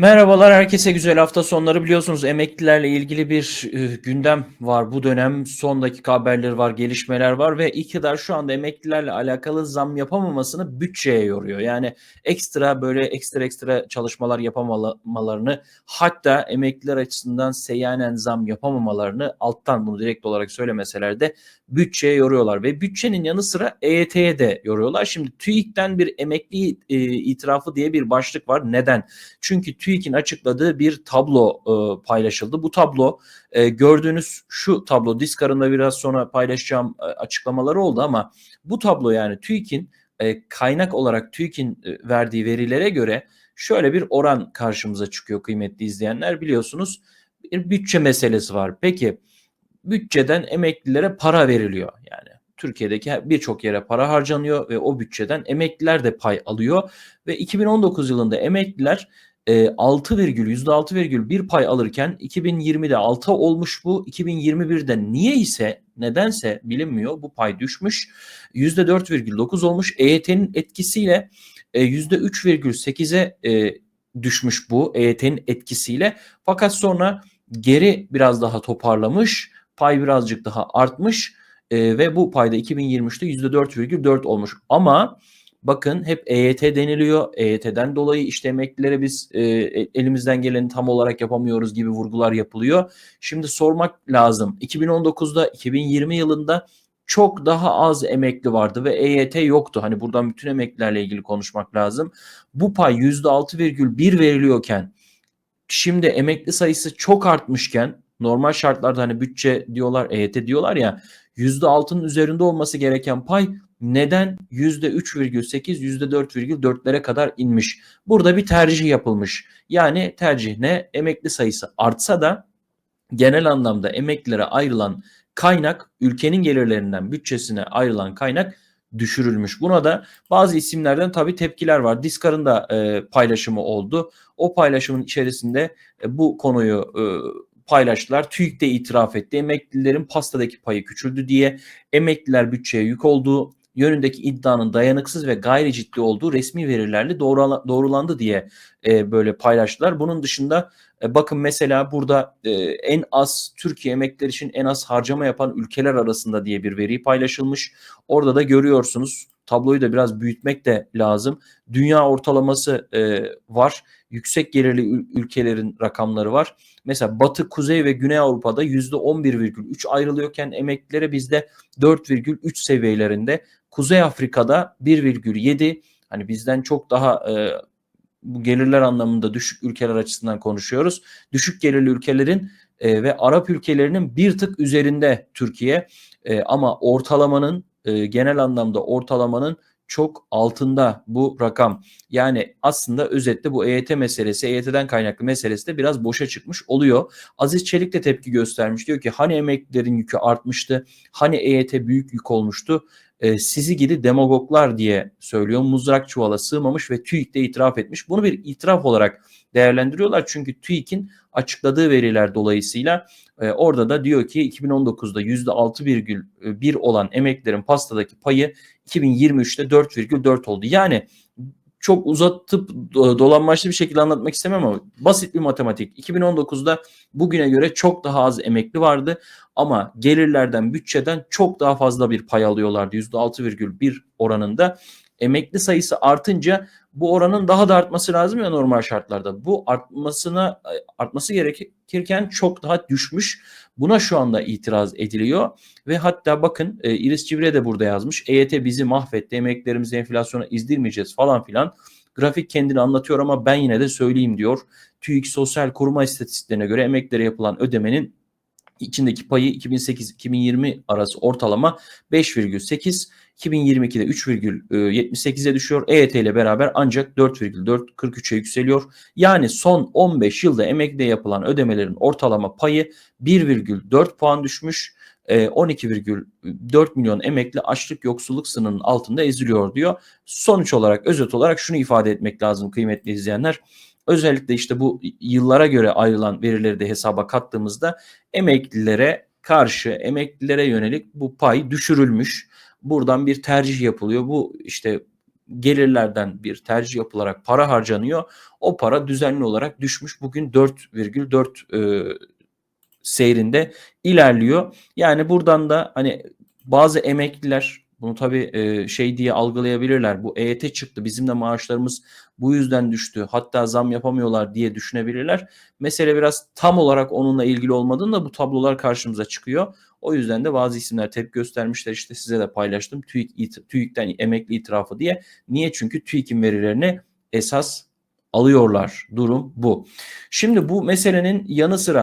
Merhabalar herkese güzel hafta sonları biliyorsunuz emeklilerle ilgili bir e, gündem var bu dönem son dakika haberleri var gelişmeler var ve iktidar şu anda emeklilerle alakalı zam yapamamasını bütçeye yoruyor. Yani ekstra böyle ekstra ekstra çalışmalar yapamamalarını hatta emekliler açısından seyyanen zam yapamamalarını alttan bunu direkt olarak söylemeseler de bütçeye yoruyorlar ve bütçenin yanı sıra EYT'ye de yoruyorlar. Şimdi TÜİK'ten bir emekli e, itirafı diye bir başlık var. Neden? Çünkü TÜİK'in açıkladığı bir tablo e, paylaşıldı. Bu tablo e, gördüğünüz şu tablo Diskar'ında biraz sonra paylaşacağım e, açıklamaları oldu ama bu tablo yani TÜİK'in e, kaynak olarak TÜİK'in e, verdiği verilere göre şöyle bir oran karşımıza çıkıyor kıymetli izleyenler biliyorsunuz bir bütçe meselesi var. Peki bütçeden emeklilere para veriliyor yani. Türkiye'deki birçok yere para harcanıyor ve o bütçeden emekliler de pay alıyor ve 2019 yılında emekliler 6 virgül %6,1 pay alırken 2020'de 6 olmuş bu. 2021'de niye ise nedense bilinmiyor bu pay düşmüş. %4,9 olmuş. EYT'nin etkisiyle %3,8'e e, düşmüş bu EYT'nin etkisiyle. Fakat sonra geri biraz daha toparlamış. Pay birazcık daha artmış e, ve bu payda 2023'te %4,4 olmuş. Ama bakın hep EYT deniliyor. EYT'den dolayı işte emeklilere biz e, elimizden geleni tam olarak yapamıyoruz gibi vurgular yapılıyor. Şimdi sormak lazım. 2019'da 2020 yılında çok daha az emekli vardı ve EYT yoktu. Hani buradan bütün emeklilerle ilgili konuşmak lazım. Bu pay %6,1 veriliyorken şimdi emekli sayısı çok artmışken normal şartlarda hani bütçe diyorlar EYT diyorlar ya %6'nın üzerinde olması gereken pay neden %3,8 %4,4'lere kadar inmiş? Burada bir tercih yapılmış. Yani tercih ne? Emekli sayısı artsa da genel anlamda emeklilere ayrılan kaynak ülkenin gelirlerinden bütçesine ayrılan kaynak düşürülmüş. Buna da bazı isimlerden tabii tepkiler var. Diskar'ın da e, paylaşımı oldu. O paylaşımın içerisinde e, bu konuyu e, paylaştılar. TÜİK de itiraf etti. Emeklilerin pastadaki payı küçüldü diye emekliler bütçeye yük olduğu yönündeki iddianın dayanıksız ve gayri ciddi olduğu resmi verilerle doğrulandı diye e, böyle paylaştılar. Bunun dışında e, bakın mesela burada e, en az Türkiye emekliler için en az harcama yapan ülkeler arasında diye bir veri paylaşılmış. Orada da görüyorsunuz tabloyu da biraz büyütmek de lazım. Dünya ortalaması e, var. Yüksek gelirli ülkelerin rakamları var. Mesela Batı, Kuzey ve Güney Avrupa'da %11,3 ayrılıyorken emeklilere bizde 4,3 seviyelerinde. Kuzey Afrika'da 1,7 hani bizden çok daha e, bu gelirler anlamında düşük ülkeler açısından konuşuyoruz. Düşük gelirli ülkelerin e, ve Arap ülkelerinin bir tık üzerinde Türkiye e, ama ortalamanın e, genel anlamda ortalamanın çok altında bu rakam. Yani aslında özetle bu EYT meselesi, EYT'den kaynaklı meselesi de biraz boşa çıkmış oluyor. Aziz Çelik de tepki göstermiş. Diyor ki hani emeklilerin yükü artmıştı, hani EYT büyük yük olmuştu. E, sizi gidi demagoglar diye söylüyor. Muzrak çuvala sığmamış ve TÜİK de itiraf etmiş. Bunu bir itiraf olarak değerlendiriyorlar. Çünkü TÜİK'in açıkladığı veriler dolayısıyla e, orada da diyor ki 2019'da %6,1 olan emeklilerin pastadaki payı 2023'te 4,4 oldu. Yani çok uzatıp dolanmaçlı bir şekilde anlatmak istemem ama basit bir matematik. 2019'da bugüne göre çok daha az emekli vardı ama gelirlerden, bütçeden çok daha fazla bir pay alıyorlardı. %6,1 oranında. Emekli sayısı artınca bu oranın daha da artması lazım ya normal şartlarda. Bu artmasına artması gerekirken çok daha düşmüş. Buna şu anda itiraz ediliyor ve hatta bakın e, Iris Civre de burada yazmış. EYT bizi mahvetti. Emeklerimizi enflasyona izdirmeyeceğiz falan filan. Grafik kendini anlatıyor ama ben yine de söyleyeyim diyor. TÜİK Sosyal Koruma İstatistiklerine göre emeklere yapılan ödemenin içindeki payı 2008-2020 arası ortalama 5,8 2022'de 3,78'e düşüyor. EYT ile beraber ancak 4,443'e yükseliyor. Yani son 15 yılda emekliye yapılan ödemelerin ortalama payı 1,4 puan düşmüş. 12,4 e, milyon emekli açlık yoksulluk sınırının altında eziliyor diyor. Sonuç olarak özet olarak şunu ifade etmek lazım kıymetli izleyenler. Özellikle işte bu yıllara göre ayrılan verileri de hesaba kattığımızda emeklilere karşı emeklilere yönelik bu pay düşürülmüş. Buradan bir tercih yapılıyor. Bu işte gelirlerden bir tercih yapılarak para harcanıyor. O para düzenli olarak düşmüş. Bugün 4,4 e, seyrinde ilerliyor. Yani buradan da hani bazı emekliler bunu tabii şey diye algılayabilirler. Bu EYT çıktı. Bizim de maaşlarımız bu yüzden düştü. Hatta zam yapamıyorlar diye düşünebilirler. Mesele biraz tam olarak onunla ilgili olmadığında bu tablolar karşımıza çıkıyor. O yüzden de bazı isimler tepki göstermişler. İşte size de paylaştım. TÜİK, TÜİK'ten emekli itirafı diye. Niye? Çünkü TÜİK'in verilerini esas alıyorlar. Durum bu. Şimdi bu meselenin yanı sıra